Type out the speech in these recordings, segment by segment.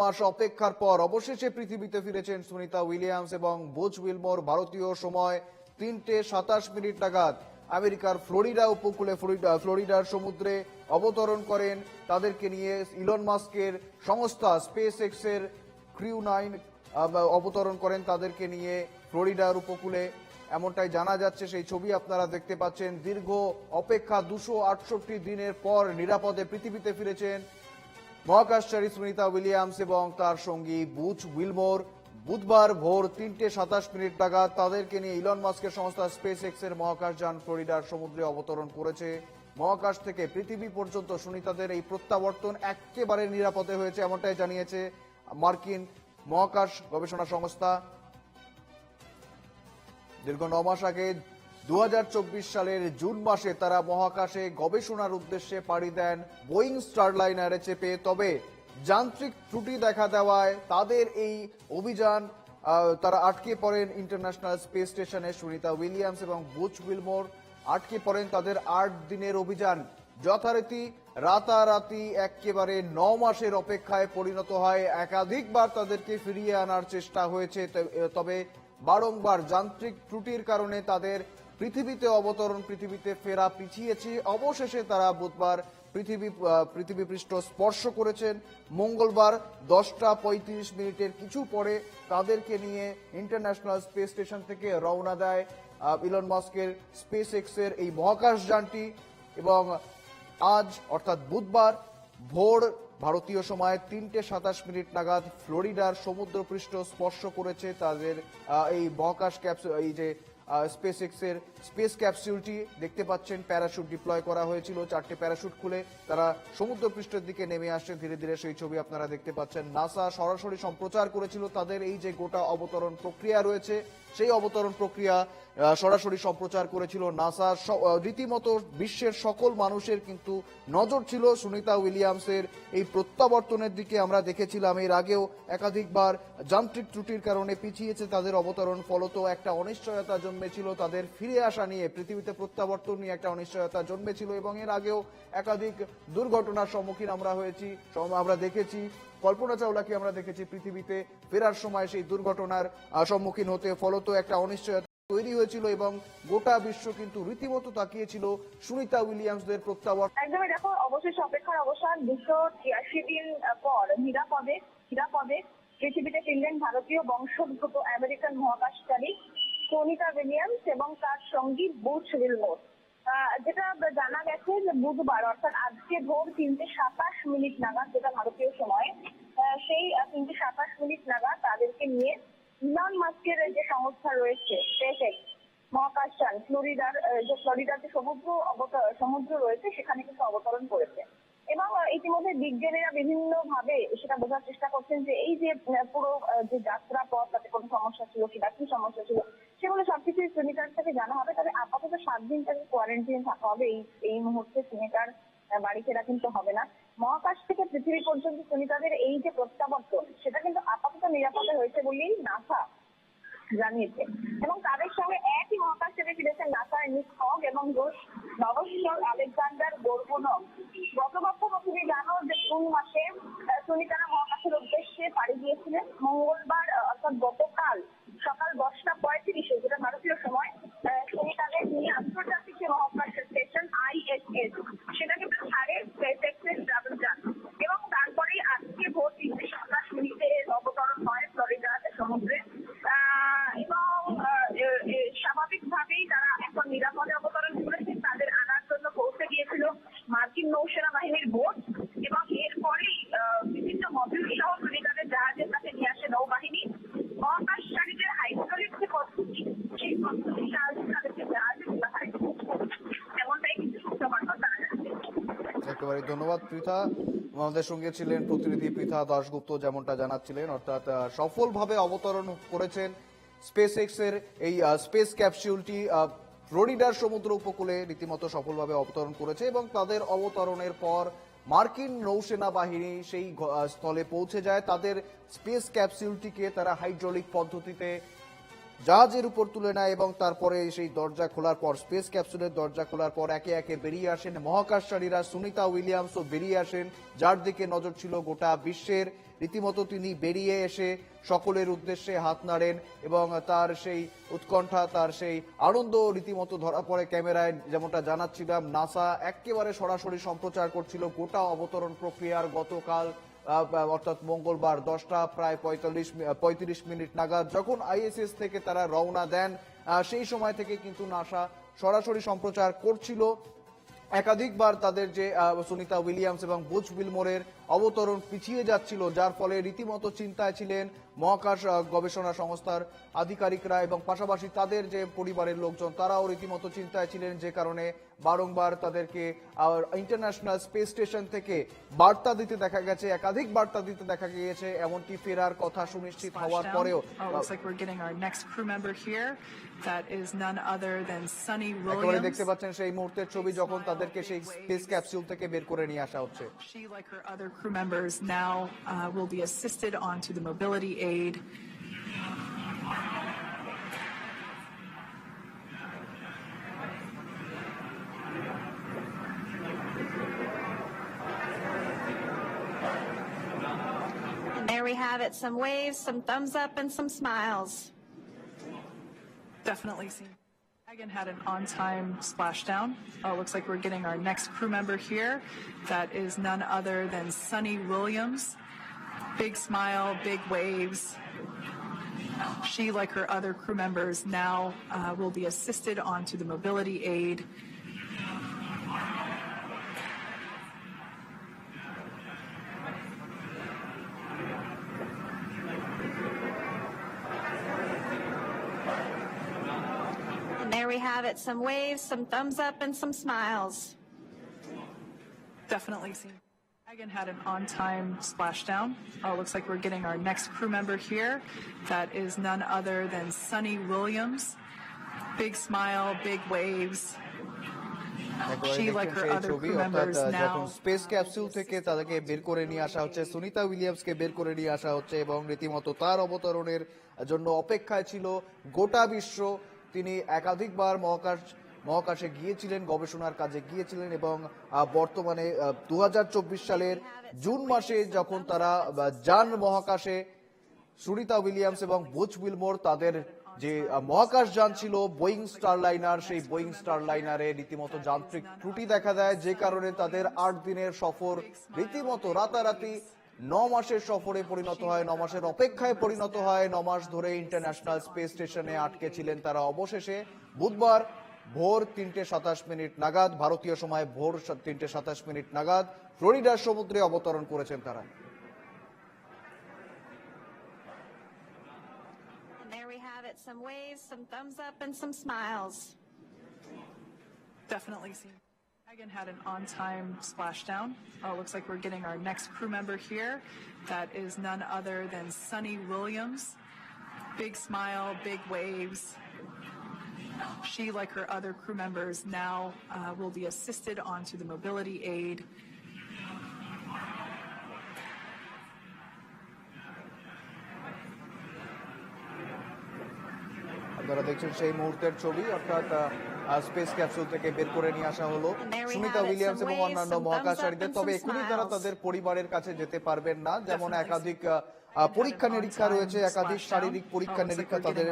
মাস অপেক্ষার পর অবশেষে পৃথিবীতে ফিরেছেন সুনিতা উইলিয়ামস এবং বুচ উইলমোর ভারতীয় সময় তিনটে সাতাশ মিনিট নাগাদ। আমেরিকার ফ্লোরিডা উপকূলে ফ্লোরিডা, ফ্লোরিডার সমুদ্রে অবতরণ করেন। তাদেরকে নিয়ে ইলন মাস্কের সংস্থা স্পেস এক্সের ক্রিউ নাইন অবতরণ করেন। তাদেরকে নিয়ে ফ্লোরিডার উপকূলে। এমনটাই জানা যাচ্ছে, সেই ছবি আপনারা দেখতে পাচ্ছেন। দীর্ঘ অপেক্ষা দুশো আটষট্টি দিনের পর নিরাপদে পৃথিবীতে ফিরেছেন মহাকাশচারী সুনিতা উইলিয়ামস এবং তার সঙ্গী বুচ উইলমোর বুধবার ভোর তিনটে সাতাশ মিনিট নাগাদ তাদেরকে নিয়ে ইলন মাস্কের সংস্থা স্পেস এক্সের মহাকাশযান ফ্লোরিডার সমুদ্রে অবতরণ করেছে। মহাকাশ থেকে পৃথিবী পর্যন্ত সুনিতাদের এই প্রত্যাবর্তন একেবারে নিরাপদে হয়েছে এমনটাই জানিয়েছে মার্কিন মহাকাশ গবেষণা সংস্থা। দীর্ঘ ন মাস আগে দু হাজার চব্বিশ সালের জুন মাসে তারা মহাকাশে গবেষণার উদ্দেশ্যে পাড়ি দেন বোয়িং স্টারলাইনারে চেপে। তবে যান্ত্রিক ত্রুটি দেখা দেওয়ায় তাদের এই অভিযান তারা আটকে পড়েন ইন্টারন্যাশনাল স্পেস স্টেশনে সুনিতা উইলিয়ামস এবং বুচ উইলমোর আটকে পড়েন তাদের আট দিনের অভিযান। যথারীতি রাতারাতি একেবারে ন মাসের অপেক্ষায় পরিণত হয়। একাধিকবার তাদেরকে ফিরিয়ে আনার চেষ্টা হয়েছে। তবে বারংবার যান্ত্রিক ত্রুটির কারণে তাদের পৃথিবীতে অবতরণ, পৃথিবীতে ফেরা পিছিয়েছে। অবশেষে তারা বুধবার পৃথিবী পৃথিবী পৃষ্ঠ স্পর্শ করেছেন। মঙ্গলবার দশটা পঁয়ত্রিশ মিনিটের কিছু পরে তাদেরকে নিয়ে ইন্টারন্যাশনাল স্পেস স্টেশন থেকে রওনা দেয় ইলন মাস্কের স্পেস এক্সের এই মহাকাশযানটি এবং আজ, অর্থাৎ বুধবার, ভোর ভারতীয় সময় তিনটে সাতাশ মিনিট নাগাদ ফ্লোরিডার সমুদ্রপৃষ্ঠ স্পর্শ করেছে তাদের এই মহাকাশ ক্যাপসুল এই যে স্পেস এক্সের স্পেস ক্যাপসিউলটি দেখতে পাচ্ছেন, প্যারাশুট ডিপ্লয় করা হয়েছিল, চারটে প্যারাশুট খুলে তারা সমুদ্র পৃষ্ঠের দিকে নেমে আসছে, ধীরে ধীরে সেই ছবি আপনারা দেখতে পাচ্ছেন। নাসা সরাসরি সম্প্রচার করেছিল তাদের এই যে গোটা অবতরণ প্রক্রিয়া রয়েছে, সেই অবতরণ প্রক্রিয়া সরাসরি সম্প্রচার করেছিল নাসা। স- রীতিমতো বিশ্বের সকল মানুষের কিন্তু নজর ছিল সুনিতা উইলিয়ামসের। এই প্রত্যাবর্তনের দিকে আমরা দেখেছিলাম। এর আগেও একাধিকবার যান্ত্রিক ত্রুটির কারণে পিছিয়েছে তাদের অবতরণ। ফলত একটা অনিশ্চয়তা জন্মেছিল তাদের ফিরে আসা নিয়ে। পৃথিবীতে প্রত্যাবর্তন নিয়ে একটা অনিশ্চয়তা জন্মেছিল এবং এর আগেও একাধিক দুর্ঘটনার সম্মুখীন আমরা হয়েছি আমরা দেখেছি, কল্পনা চাওলাকে আমরা দেখেছি পৃথিবীতে ফেরার সময় সেই দুর্ঘটনার সম্মুখীন হতে। ফলত একটা অনিশ্চয়তা তৈরি হয়েছিল এবং গোটা বিশ্ব কিন্তু রীতিমতো তাকিয়েছিল সুনিতা উইলিয়ামসদের প্রত্যাবর্তন। একদমই দেখো, অবশেষে অপেক্ষার অবসান দুশো ছিয়াশি দিন পর নিরাপদে নিরাপদে পৃথিবীতে ফিরলেন ভারতীয় বংশোদ্ভূত আমেরিকান মহাকাশচারী সোনিতা উইলিয়ামস এবং তার সঙ্গী বুচ উইলমোর যেটা জানা গেছে যে বুধবার, অর্থাৎ আজকে ভোর তিনটে সাতাশ মিনিট নাগাদ, যেটা ভারতীয় সময় সেই তিনটে সাতাশ মিনিট নাগাদ তাদেরকে নিয়ে ইলন মাস্কের যে সংস্থা রয়েছে স্পেস মহাকাশযান, ফ্লোরিডার যে ফ্লোরিডার যে সমুদ্র সমুদ্র রয়েছে, সেখানে কিন্তু অবতরণ করেছে। এবং ইতিমধ্যে বিজ্ঞানীরা বিভিন্ন ভাবে সেটা বোঝার চেষ্টা করছেন যে এই যে পুরো যে যাত্রা পথ তাতে কোনো সমস্যা ছিল কিনা, কি সমস্যা ছিল, সেগুলো সবকিছুই সিনিটার থেকে জানা হবে। তবে আপাতত সাত দিন তাকে কোয়ারেন্টাইন থাকা হবে এই এই মুহূর্তে সিনিটার বাড়ি ফেরা কিন্তু হবে না। মহাকাশ থেকে পৃথিবী পর্যন্ত সুনিতাদের এই যে প্রত্যাবর্তন, সেটা কিন্তু আপাতত নিরাপদে হয়েছে বলেই নাসা জানিয়েছে। এবং তাদের সঙ্গে একই মহাকাশ থেকে ফিরেছেন নাসার নিক হক এবং রুশ আলেকজান্ডার গোর্বনভ গত বছর তুমি জানো যে জুন মাসে আহ, সুনিতারা মহাকাশের উদ্দেশ্যে পাড়ি দিয়েছিলেন? মঙ্গলবার অর্থাৎ গতকাল সকাল দশটা পঁয়ত্রিশে যেটা ভারতীয় সময় আহ, সুনিতাদের নিয়ে আন্তর্জাতিক যে মহাকাশ স্টেশন আইএসএস সেটা কিন্তু ছাড়ে স্পেসএক্সের ট্রাভেল যান এবং তারপরেই আজকে ভোর তিনটে সাতাশ মিনিটে অবতরণ হয় ফ্লোরিডা সমুদ্রে আহ, এবং আহ, এ- এ- স্বাভাবিকভাবেই তারা এখন নিরাপদে অবতরণ করেছে তাদের আনার জন্য পৌঁছে গিয়েছিল মার্কিন নৌসেনা বাহিনীর বোট এবং এরপরেই আহ, বিভিন্ন মবিল সহ সুনিতাদের জাহাজের কাছে নিয়ে আসে নৌবাহিনী মহাকাশচারীদের হাইড্রোলিক যে পদ্ধতি সেই পদ্ধতির সাহায্যে তাদেরকে জাহাজে তোলা হয় এমনটাই কিন্তু সূত্রমারফত জানা যাচ্ছে একেবারে ধন্যবাদ পৃথা। আমাদের সঙ্গে ছিলেন প্রতিনিধি পৃথা দাশগুপ্ত যেমনটা জানাচ্ছিলেন। অর্থাৎ সফলভাবে অবতরণ করেছেন স্পেস এক্সের এই স্পেস ক্যাপসুলটি আহ, ফ্লোরিডার সমুদ্র উপকূলে রীতিমতো সফলভাবে অবতরণ করেছে এবং তাদের অবতরণের পর মার্কিন নৌসেনা বাহিনী সেই স্থলে পৌঁছে যায়। তাদের স্পেস ক্যাপসুলটিকে তারা হাইড্রোলিক পদ্ধতিতে জাহাজের উপর তুলে নেয় এবং তারপরে সেই দরজা খোলার পর, স্পেস ক্যাপসুলের দরজা খোলার পর একে একে বেরিয়ে আসেন মহাকাশচারীরা। সুনিতা উইলিয়ামসও বেরিয়ে আসেন, যার দিকে নজর ছিল গোটা বিশ্বের। রীতিমতো তিনি বেরিয়ে এসে সকলের উদ্দেশ্যে হাত নাড়েন এবং তার সেই উৎকণ্ঠা, তার সেই আনন্দ রীতিমতো ধরা পড়ে ক্যামেরায়, যেমনটা জানাচ্ছিলাম, নাসা একেবারে সরাসরি সম্প্রচার করছিল গোটা অবতরণ প্রক্রিয়ার গতকাল অর্থাৎ মঙ্গলবার দশটা প্রায় পঁয়তাল্লিশ পঁয়ত্রিশ মিনিট নাগাদ যখন আইএসএস থেকে তারা রওনা দেন সেই সময় থেকে কিন্তু নাসা সরাসরি সম্প্রচার করছিল। একাধিকবার তাদের যে সুনিতা উইলিয়ামস এবং বুচ উইলমোরের অবতরণ পিছিয়ে যাচ্ছিল যার ফলে রীতিমতো চিন্তায় ছিলেন মহাকাশ গবেষণা সংস্থার আধিকারিকরা এবং পাশাপাশি তাদের যে পরিবারের লোকজন তারাও রীতিমতো চিন্তায় ছিলেন যে কারণে বারংবার তাদেরকে ইন্টারন্যাশনাল স্পেস স্টেশন থেকে বার্তা দিতে দেখা গেছে একাধিক বার্তা দিতে দেখা গিয়েছে এমনকি ফেরার কথা সুনিশ্চিত হওয়ার পরেও। Oh, একেবারে দেখতে পাচ্ছেন সেই মুহূর্তের ছবি যখন তাদেরকে সেই স্পেস ক্যাপসুল থেকে বের করে নিয়ে আসা হচ্ছে। She, like her other crew members, now uh, will be assisted onto the mobility aid. And there we have it, some waves, some thumbs up, and some smiles. Definitely seen. Megan had an on-time splashdown. Oh, looks like we're getting our next crew member here. That is none other than Sunny Williams. Big smile, big waves. She, like her other crew members, now uh, will be assisted onto the mobility aid. It, some waves, some thumbs up, and some smiles. Definitely seen. Megan had an on-time splashdown. Oh, looks like we're getting our next crew member here. That is none other than Sunny Williams. Big smile, big waves. She, like her other crew members now- space capsule থেকে তাদেরকে বের করে নিয়ে আসা হচ্ছে সুনিতা উইলিয়ামসকে বের করে নিয়ে আসা হচ্ছে এবং রীতিমতো তার অবতরণের জন্য অপেক্ষায় ছিল গোটা বিশ্ব তিনি একাধিকবার মহাকাশ, মহাকাশে গিয়েছিলেন, গবেষণার কাজে গিয়েছিলেন এবং বর্তমানে দুহাজার চব্বিশ সালের জুন মাসে যখন তারা যান মহাকাশে, সুনিতা উইলিয়ামস এবং বুচ উইলমোর তাদের যে মহাকাশ যান ছিল, বোয়িং স্টারলাইনার, সেই বোয়িং স্টারলাইনারে রীতিমতো যান্ত্রিক ত্রুটি দেখা দেয়, যে কারণে তাদের আট দিনের সফর রীতিমতো রাতারাতি ন মাসের সফরে পরিণত হয় ন মাসের অপেক্ষায় পরিণত হয় ন মাস ধরে ইন্টারন্যাশনাল স্পেস স্টেশনে আটকে ছিলেন তারা অবশেষে বুধবার ভোর তিনটে সাতাশ মিনিট নাগাদ ভারতীয় সময় ভোর তিনটে সাতাশ মিনিট নাগাদ ফ্লোরিডার সমুদ্রে অবতরণ করেছেন তারা some waves, some thumbs up, and some smiles. Definitely seen. Megan had an on-time splashdown. Oh, looks like we're getting our next crew member here. That is none other than Sunny Williams. Big smile, big waves. She, like her other crew members, now uh, will be assisted onto the mobility aid. আপনারা দেখছেন সেই মুহূর্তের ছবি অর্থাৎ space capsule থেকে বের করে নিয়ে আসা হলো। It, উইলিয়ামস এবং অন্যান্য মহাকাশচারীদের। তবে এখনই তারা তাদের পরিবারের কাছে যেতে পারবেন না যেমন একাধিক পরীক্ষা নিরীক্ষা রয়েছে একাধিক শারীরিক পরীক্ষা নিরীক্ষা তাদের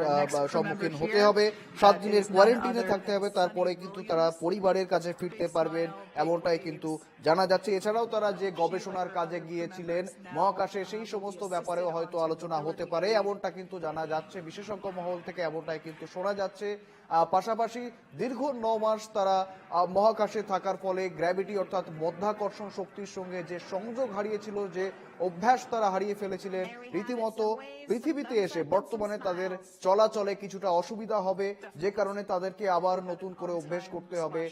সম্মুখীন হতে হবে। সাত দিনের কোয়ারেন্টিনে থাকতে হবে তারপরে কিন্তু তারা পরিবারের কাছে ফিরতে পারবেন এমনটাই কিন্তু জানা যাচ্ছে। এছাড়াও তারা যে গবেষণার কাজে গিয়েছিলেন মহাকাশে সেই সমস্ত ব্যাপারেও হয়তো আলোচনা হতে পারে এমনটা কিন্তু জানা যাচ্ছে। বিশেষজ্ঞ মহল থেকে এমনটাই কিন্তু শোনা যাচ্ছে। পাশাপাশি দীর্ঘ ন মাস তারা মহাকাশে থাকার ফলে গ্র্যাভিটি অর্থাৎ মধ্যাকর্ষণ শক্তির সঙ্গে যে সংযোগ হারিয়েছিল, যে অভ্যাস তারা হারিয়ে ফেলেছিলেন, রীতিমতো পৃথিবীতে এসে বর্তমানে তাদের চলাচলে কিছুটা অসুবিধা হবে, যে কারণে তাদেরকে আবার নতুন করে অভ্যেস করতে হবে।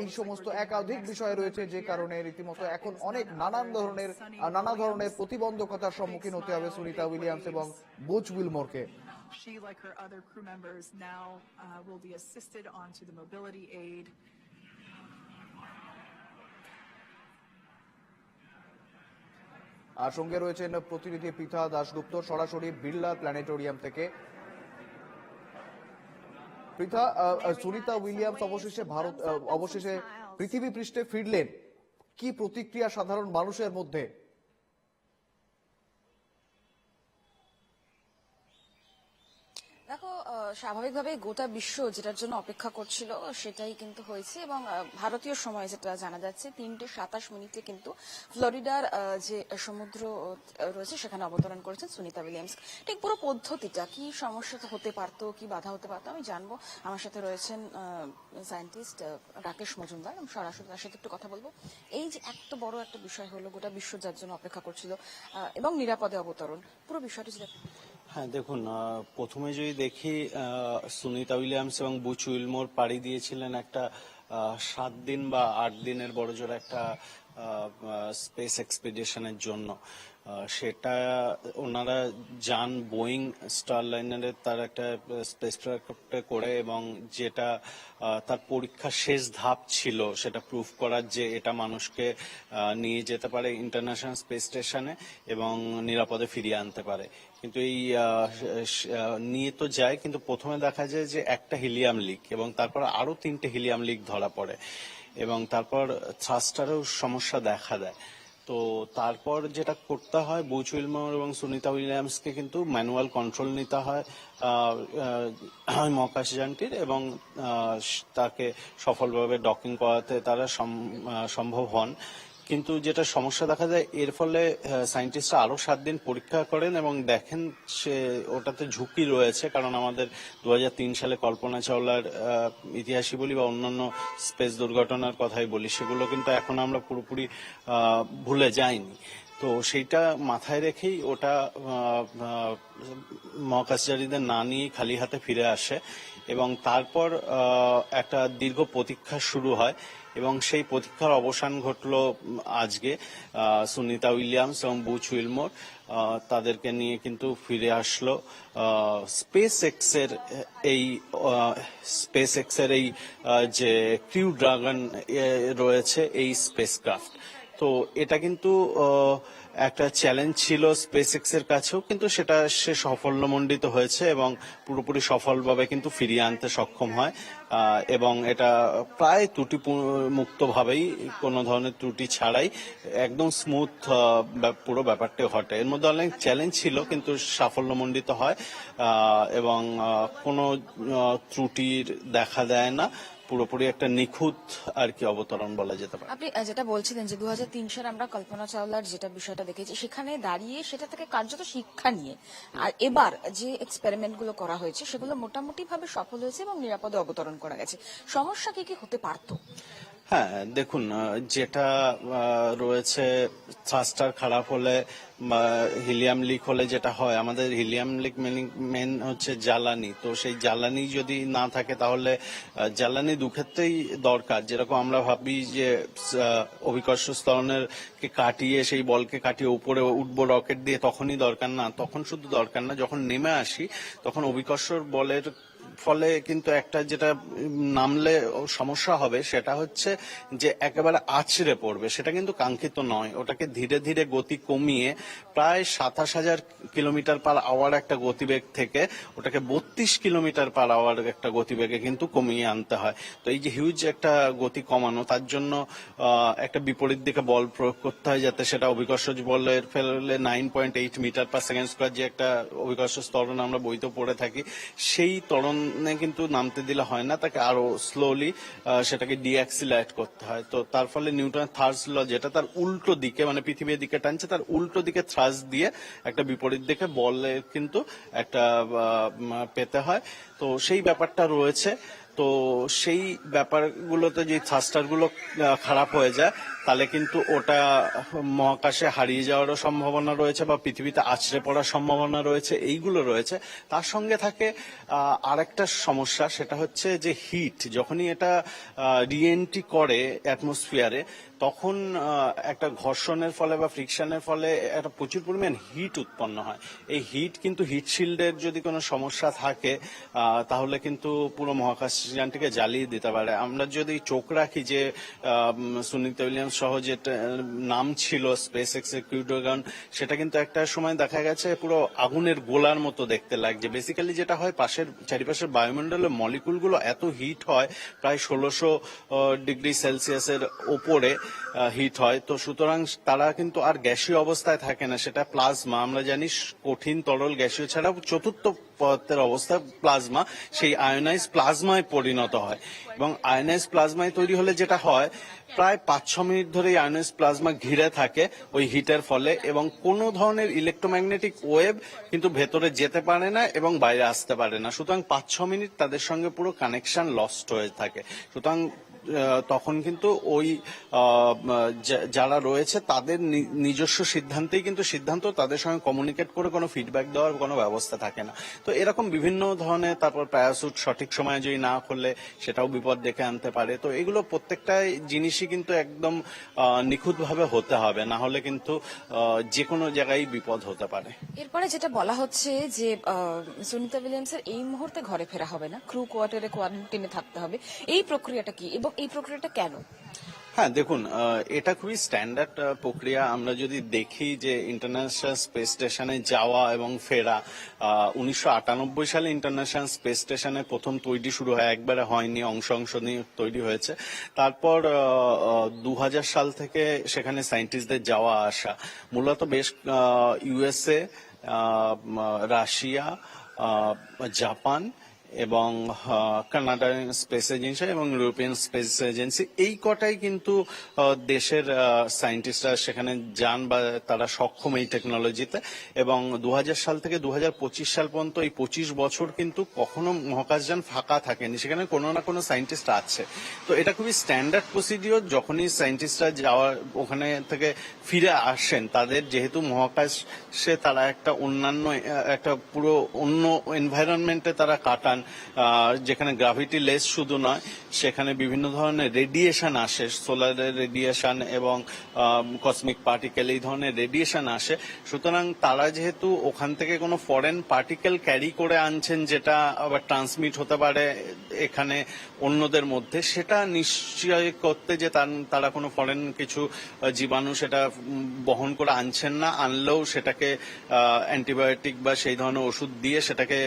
এই সমস্ত একাধিক বিষয় রয়েছে যে কারণে রীতিমতো এখন অনেক নানান ধরনের, নানা ধরনের প্রতিবন্ধকতার সম্মুখীন হতে হবে সুনিতা উইলিয়ামস এবং বুচ উইলমোরকে। She, like her other crew members, now uh, will be assisted onto the mobility aid. আর সঙ্গে রয়েছেন প্রতিনিধি পৃথা দাশগুপ্ত সরাসরি বিড়লা প্ল্যানেটোরিয়াম থেকে। আহ, সুনিতা উইলিয়ামস অবশেষে ভারত অবশেষে পৃথিবী পৃষ্ঠে ফিরলেন। কি প্রতিক্রিয়া সাধারণ মানুষের মধ্যে? দেখো আহ, স্বাভাবিকভাবেই গোটা বিশ্ব যেটার জন্য অপেক্ষা করছিল সেটাই কিন্তু হয়েছে এবং ভারতীয় সময় যেটা জানা যাচ্ছে তিনটে সাতাশ মিনিটে কিন্তু ফ্লোরিডার যে সমুদ্র রয়েছে সেখানে অবতরণ করেছেন সুনিতা উইলিয়ামস। ঠিক পুরো পদ্ধতিটা কি সমস্যা হতে পারতো কি বাধা হতে পারতো আমি জানব। আমার সাথে রয়েছেন সায়েন্টিস্ট রাকেশ মজুমদার আমি সরাসরি তার সাথে একটু কথা বলব। এই যে এত বড় একটা বিষয় হলো গোটা বিশ্ব যার জন্য অপেক্ষা করছিল এবং নিরাপদে অবতরণ পুরো বিষয়টি যেটা হ্যাঁ দেখুন প্রথমে যদি দেখি সুনিতা উইলিয়ামস এবং বুচ উইলমোর পাড়ি দিয়েছিলেন একটা সাত দিন বা আট দিনের বড় বড়জোর একটা স্পেস এক্সপিডিশনের জন্য। সেটা ওনারা যান বোয়িং স্টারলাইনারের তার একটা স্পেস করে এবং যেটা তার পরীক্ষার শেষ ধাপ ছিল, সেটা প্রুফ করার যে এটা মানুষকে নিয়ে যেতে পারে ইন্টারন্যাশনাল স্পেস স্টেশনে এবং নিরাপদে ফিরিয়ে আনতে পারে। কিন্তু এই নিয়ে তো যায়, কিন্তু প্রথমে দেখা যায় যে একটা হিলিয়াম লিক এবং তারপর আরও তিনটে হিলিয়াম লিক ধরা পড়ে এবং তারপর থ্রাস্টারও সমস্যা দেখা দেয়। তো তারপর যেটা করতে হয়, বুচ উইলমোর এবং সুনিতা উইলিয়ামসকে কিন্তু ম্যানুয়াল কন্ট্রোল নিতে হয় মহাকাশযানটির এবং তাকে সফলভাবে ডকিং করাতে তারা সম- সম্ভব হন। কিন্তু যেটা সমস্যা দেখা যায়, এর ফলে সায়েন্টিস্টরা আরও সাত দিন পরীক্ষা করেন এবং দেখেন সে ওটাতে ঝুঁকি রয়েছে, কারণ আমাদের দু হাজার তিন সালে কল্পনা চাওলার ইতিহাসই বলি বা অন্যান্য স্পেস দুর্ঘটনার কথাই বলি, সেগুলো কিন্তু এখন আমরা পুরোপুরি ভুলে যাইনি। তো সেইটা মাথায় রেখেই ওটা মহাকাশচারীদের না নিয়ে খালি হাতে ফিরে আসে এবং তারপর একটা দীর্ঘ প্রতীক্ষা শুরু হয় এবং সেই প্রতীক্ষার অবসান ঘটলো আজকে সুনিতা উইলিয়ামস এবং বুচ উইলমোর তাদেরকে নিয়ে কিন্তু ফিরে আসলো স্পেস এক্সের এই স্পেস এক্সের এই যে ক্রিউ ড্রাগন রয়েছে এই স্পেসক্রাফট। তো এটা কিন্তু একটা চ্যালেঞ্জ ছিল স্পেস এক্সের কাছেও, কিন্তু সেটা সে সাফল্যমণ্ডিত হয়েছে এবং পুরোপুরি সফলভাবে কিন্তু ফিরিয়ে আনতে সক্ষম হয়। এবং এটা প্রায় ত্রুটি মুক্তভাবেই কোনো ধরনের ত্রুটি ছাড়াই একদম স্মুথ পুরো ব্যাপারটা ঘটে। এর মধ্যে অনেক চ্যালেঞ্জ ছিল, কিন্তু সাফল্যমণ্ডিত হয় এবং কোনো ত্রুটির দেখা দেয় না। পুরোপুরি একটা নিখুঁত আর কি অবতরণ বলা যেতে পারে। আপনি যেটা বলছিলেন যে দু হাজার সালে আমরা কল্পনা চাওলার যেটা বিষয়টা দেখেছি, সেখানে দাঁড়িয়ে সেটা থেকে কার্যত শিক্ষা নিয়ে, আর এবার যে এক্সপেরিমেন্টগুলো করা হয়েছে, সেগুলো মোটামুটি ভাবে সফল হয়েছে এবং নিরাপদে অবতরণ করা গেছে। সমস্যা কি কি হতে পারতো? হ্যাঁ দেখুন যেটা রয়েছে থ্রাস্টার খারাপ হলে হিলিয়াম লিক হলে যেটা হয়, আমাদের হিলিয়াম লিক মেন হচ্ছে জ্বালানি। তো সেই জ্বালানি যদি না থাকে তাহলে জ্বালানি দু ক্ষেত্রেই দরকার। যেরকম আমরা ভাবি যে অভিকর্ষ স্তরণের কে কাটিয়ে, সেই বলকে কাটিয়ে উপরে উঠবো রকেট দিয়ে, তখনই দরকার না। তখন শুধু দরকার না, যখন নেমে আসি, তখন অভিকর্ষর বলের ফলে কিন্তু একটা যেটা নামলে সমস্যা হবে সেটা হচ্ছে যে একেবারে আছড়ে পড়বে। সেটা কিন্তু কাঙ্ক্ষিত নয়। ওটাকে ধীরে ধীরে গতি কমিয়ে প্রায় সাতাশ হাজার কিলোমিটার পার আওয়ার একটা গতিবেগ থেকে ওটাকে বত্রিশ কিলোমিটার পার আওয়ার একটা গতিবেগে কিন্তু কমিয়ে আনতে হয়। তো এই যে হিউজ একটা গতি কমানো, তার জন্য একটা বিপরীত দিকে বল প্রয়োগ করতে হয় যাতে সেটা অভিকর্ষ বলের ফেলে nine point eight metre per second square যে একটা অভিকর্ষ স্তরণ আমরা বইতে পড়ে থাকি, সেই ত্বরণে কিন্তু নামতে দিলে হয় না, তাকে আরও স্লোলি সেটাকে ডিঅ্যাক্সিলারেট করতে হয়। তো তার ফলে নিউটনের থার্স ল যেটা, তার উল্টো দিকে মানে পৃথিবীর দিকে টানছে, তার উল্টো দিকে থ্রাস দিয়ে একটা বিপরীত দিকে বলে কিন্তু একটা পেতে হয়। তো সেই ব্যাপারটা রয়েছে। তো সেই ব্যাপারগুলোতে যে থাস্টারগুলো খারাপ হয়ে যায়, তাহলে কিন্তু ওটা মহাকাশে হারিয়ে যাওয়ারও সম্ভাবনা রয়েছে বা পৃথিবীতে আছড়ে পড়ার সম্ভাবনা রয়েছে, এইগুলো রয়েছে। তার সঙ্গে থাকে আরেকটা সমস্যা, সেটা হচ্ছে যে হিট যখনই এটা রিএন্ট্রি করে অ্যাটমসফিয়ারে তখন একটা ঘর্ষণের ফলে বা ফ্রিকশনের ফলে একটা প্রচুর পরিমাণ হিট উৎপন্ন হয়। এই হিট কিন্তু হিট শিল্ডের যদি কোনো সমস্যা থাকে তাহলে কিন্তু পুরো মহাকাশযানটিকে জ্বালিয়ে দিতে পারে। আমরা যদি চোখ রাখি যে সুনিতা উইলিয়ামস সহ যে নাম ছিল স্পেস এক্স ড্রাগন সেটা কিন্তু একটা সময় দেখা গেছে পুরো আগুনের গোলার মতো দেখতে লাগছে। বেসিক্যালি যেটা হয়, পাশের, চারিপাশের বায়ুমণ্ডলের মলিকুলগুলো এত হিট হয়, প্রায় ষোলোশো ডিগ্রি সেলসিয়াসের ওপরে হিট হয়। তো সুতরাং তারা কিন্তু আর গ্যাসীয় অবস্থায় থাকে না, সেটা প্লাজমা আমরা জানি কঠিন, তরল, গ্যাসীয় ছাড়াও চতুর্থ পদার্থের অবস্থা প্লাজমা সেই আয়োনাইজ প্লাজমায় পরিণত হয়। এবং আয়োনাইজ প্লাজমায় তৈরি হলে যেটা হয়, প্রায় পাঁচ ছ মিনিট ধরে আয়োনাইজ প্লাজমা ঘিরে থাকে ওই হিটের ফলে এবং কোনো ধরনের ইলেকট্রোম্যাগনেটিক ওয়েভ কিন্তু ভেতরে যেতে পারে না এবং বাইরে আসতে পারে না। সুতরাং পাঁচ ছ মিনিট তাদের সঙ্গে পুরো কানেকশন লস্ট হয়ে থাকে। সুতরাং তখন কিন্তু ওই যারা রয়েছে তাদের নিজস্ব সিদ্ধান্তেই কিন্তু সিদ্ধান্ত তাদের সঙ্গে কমিউনিকেট করে কোনো ফিডব্যাক দেওয়ার কোনো ব্যবস্থা থাকে না। তো এরকম বিভিন্ন ধরনের তারপর প্যারাসুট সঠিক সময়ে যদি না করলে সেটাও বিপদ ডেকে আনতে পারে। তো এগুলো প্রত্যেকটাই জিনিসই কিন্তু একদম নিখুঁতভাবে হতে হবে। না হলে কিন্তু যে কোনো জায়গায় বিপদ হতে পারে। এরপরে যেটা বলা হচ্ছে যে সুনিতা উইলিয়ামসের এই মুহূর্তে ঘরে ফেরা হবে না। ক্রু কোয়ার্টারে কোয়ারেন্টিনে থাকতে হবে। এই প্রক্রিয়াটা কি? এবং এই প্রক্রিয়াটা কেন? হ্যাঁ দেখুন এটা খুবই স্ট্যান্ডার্ড প্রক্রিয়া। আমরা যদি দেখি যে ইন্টারন্যাশনাল স্পেস স্টেশনে যাওয়া এবং ফেরা উনিশশো আটানব্বই সালে ইন্টারন্যাশনাল স্পেস স্টেশনে প্রথম তৈরি শুরু হয়, একবারে হয়নি, অংশ অংশ নিয়ে তৈরি হয়েছে। তারপর দু হাজার সাল থেকে সেখানে সায়েন্টিস্টদের যাওয়া আসা। মূলত বেশ ইউএসএ রাশিয়া জাপান এবং কানাডা স্পেস এজেন্সি এবং ইউরোপিয়ান স্পেস এজেন্সি এই কটাই কিন্তু দেশের সায়েন্টিস্টরা সেখানে যান বা তারা সক্ষম এই টেকনোলজিতে এবং দু হাজার সাল থেকে দু হাজার পঁচিশ সাল পর্যন্ত এই পঁচিশ বছর কিন্তু কখনো মহাকাশযান ফাঁকা থাকেনি। সেখানে কোনো না কোনো সায়েন্টিস্ট আছে। তো এটা খুবই স্ট্যান্ডার্ড প্রসিডিওর যখনই সায়েন্টিস্টরা যাওয়ার, ওখানে থেকে ফিরে আসেন, তাদের যেহেতু মহাকাশে তারা একটা অন্যান্য একটা পুরো অন্য এনভায়রনমেন্টে তারা কাটান আহ, যেখানে গ্রাভিটি লেস শুধু নয় সেখানে বিভিন্ন ধরনের রেডিয়েশন আসে সোলারের রেডিয়েশন এবং কসমিক পার্টিকেল এই ধরনের রেডিয়েশন আসে। সুতরাং তারা যেহেতু ওখান থেকে কোনো ফরেন পার্টিকেল ক্যারি করে আনছেন যেটা আবার ট্রান্সমিট হতে পারে এখানে অন্যদের মধ্যে সেটা নিশ্চয় করতে যে তারা কোনো ফরেন কিছু জীবাণু সেটা বহন করে আনছেন না আনলেও সেটাকে অ্যান্টিবায়োটিক বা সেই ধরনের ওষুধ দিয়ে সেটাকে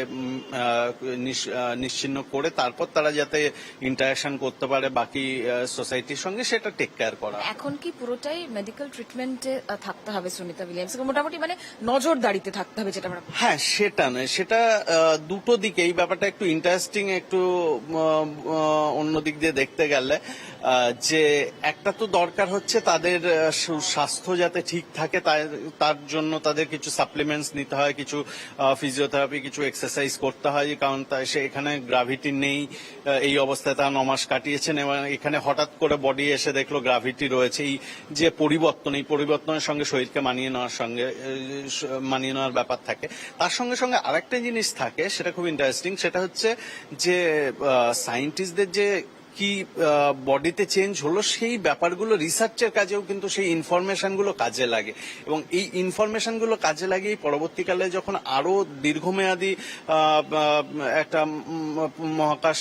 উম, আহ, নিশ- আহ, নিশ্চিহ্ন করে তারপর তারা যাতে ইন্টারাকশন করতে পারে বাকি সোসাইটির সঙ্গে সেটা টেক কেয়ার করা। এখন কি পুরোটাই মেডিকেল ট্রিটমেন্টে থাকতে হবে সুনিতা উইলিয়ামস? মোটামুটি মানে নজরদারিতে থাকতে হবে যেটা আমরা হ্যাঁ সেটা নয়। সেটা দুটো দিকে এই ব্যাপারটা একটু ইন্টারেস্টিং একটু অন্য দিক দিয়ে দেখতে গেলে যে একটা তো দরকার হচ্ছে তাদের স্বাস্থ্য যাতে ঠিক থাকে তার- জন্য তাদের কিছু সাপ্লিমেন্টস নিতে হয়, কিছু ফিজিওথেরাপি কিছু এক্সারসাইজ করতে হয় কারণ তা- সে এখানে গ্রাভিটি নেই এই অবস্থায় তারা নমাস কাটিয়েছেন, এবং এখানে হঠাৎ করে বডি এসে দেখল গ্রাভিটি রয়েছে, এই যে পরিবর্তন, এই পরিবর্তনের সঙ্গে শরীরকে মানিয়ে নেওয়ার সঙ্গে মানিয়ে নেওয়ার ব্যাপার থাকে। তার সঙ্গে সঙ্গে আরেকটা জিনিস থাকে, সেটা খুব ইন্টারেস্টিং সেটা হচ্ছে যে সায়েন্টিস্টদের যে কি বডিতে চেঞ্জ হলো, সেই ব্যাপারগুলো রিসার্চের কাজেও কিন্তু সেই ইনফরমেশনগুলো কাজে লাগে। এবং এই ইনফরমেশনগুলো কাজে লাগিয়ে পরবর্তীকালে যখন আরও দীর্ঘমেয়াদী একটা মহাকাশ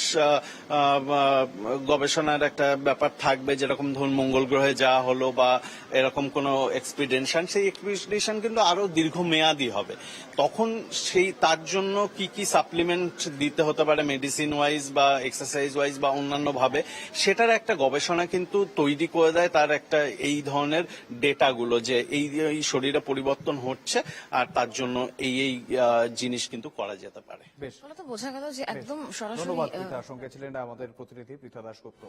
গবেষণার একটা ব্যাপার থাকবে, যেরকম ধরুন মঙ্গল গ্রহে যাওয়া হলো বা এরকম কোনো এক্সপিডেশন সেই এক্সপিডিশন কিন্তু আরও দীর্ঘমেয়াদী হবে। তখন সেই, তার জন্য কি কি সাপ্লিমেন্ট দিতে হতে পারে মেডিসিন ওয়াইজ বা এক্সারসাইজ ওয়াইজ বা অন্যান্য ভাবে সেটার একটা গবেষণা কিন্তু তৈরি করে দেয় তার একটা এই ধরনের ডেটাগুলো যে এই এই শরীরে পরিবর্তন হচ্ছে আর তার জন্য এই এই আহ, জিনিস কিন্তু করা যেতে পারে। বেশ। তো বোঝা গেল যে একদম সরাসরি ছিলেন আমাদের প্রতিনিধি পৃথা দাসগুপ্ত